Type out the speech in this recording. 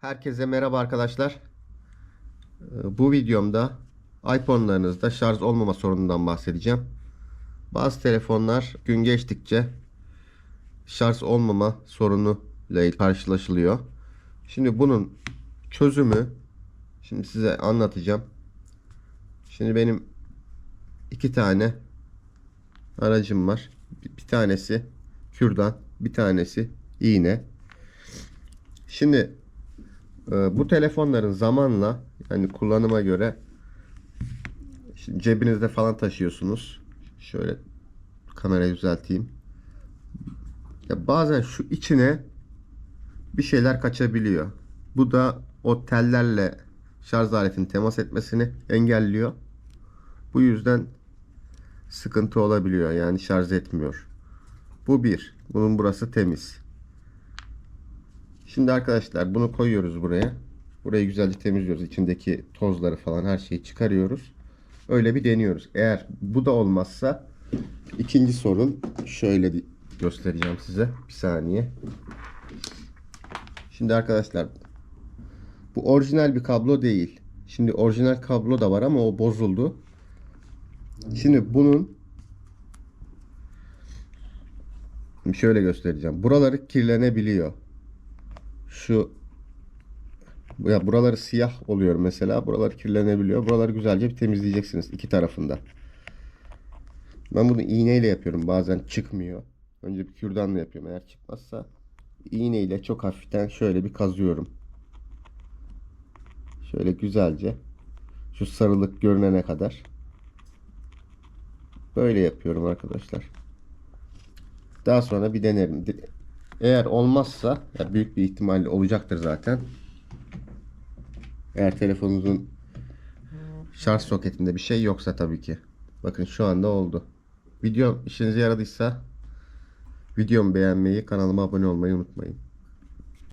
Herkese merhaba arkadaşlar. Ee, Bu videomda iPhone'larınızda şarj olmama sorunundan bahsedeceğim. Bazı telefonlar gün geçtikçe şarj olmama sorunu ile karşılaşılıyor. Şimdi bunun çözümü şimdi size anlatacağım. Şimdi benim iki tane aracım var. Bir tanesi kürdan, bir tanesi iğne. Şimdi bu telefonların zamanla yani kullanıma göre cebinizde falan taşıyorsunuz. Şöyle kamerayı düzelteyim. Ya bazen şu içine bir şeyler kaçabiliyor. Bu da o tellerle şarj aletinin temas etmesini engelliyor. Bu yüzden sıkıntı olabiliyor. Yani şarj etmiyor. Bu bir. Bunun burası temiz. Şimdi arkadaşlar bunu koyuyoruz buraya. Burayı güzelce temizliyoruz. İçindeki tozları falan her şeyi çıkarıyoruz. Öyle bir deniyoruz. Eğer bu da olmazsa ikinci sorun şöyle göstereceğim size. Bir saniye. Şimdi arkadaşlar bu orijinal bir kablo değil. Şimdi orijinal kablo da var ama o bozuldu. Şimdi bunun şöyle göstereceğim. Buraları kirlenebiliyor şu ya buraları siyah oluyor mesela. Buralar kirlenebiliyor. Buraları güzelce bir temizleyeceksiniz iki tarafında. Ben bunu iğneyle yapıyorum. Bazen çıkmıyor. Önce bir kürdanla yapıyorum. Eğer çıkmazsa iğneyle çok hafiften şöyle bir kazıyorum. Şöyle güzelce şu sarılık görünene kadar. Böyle yapıyorum arkadaşlar. Daha sonra bir denerim. Eğer olmazsa ya büyük bir ihtimalle olacaktır zaten. Eğer telefonunuzun şarj soketinde bir şey yoksa tabii ki. Bakın şu anda oldu. Video işinize yaradıysa videomu beğenmeyi, kanalıma abone olmayı unutmayın.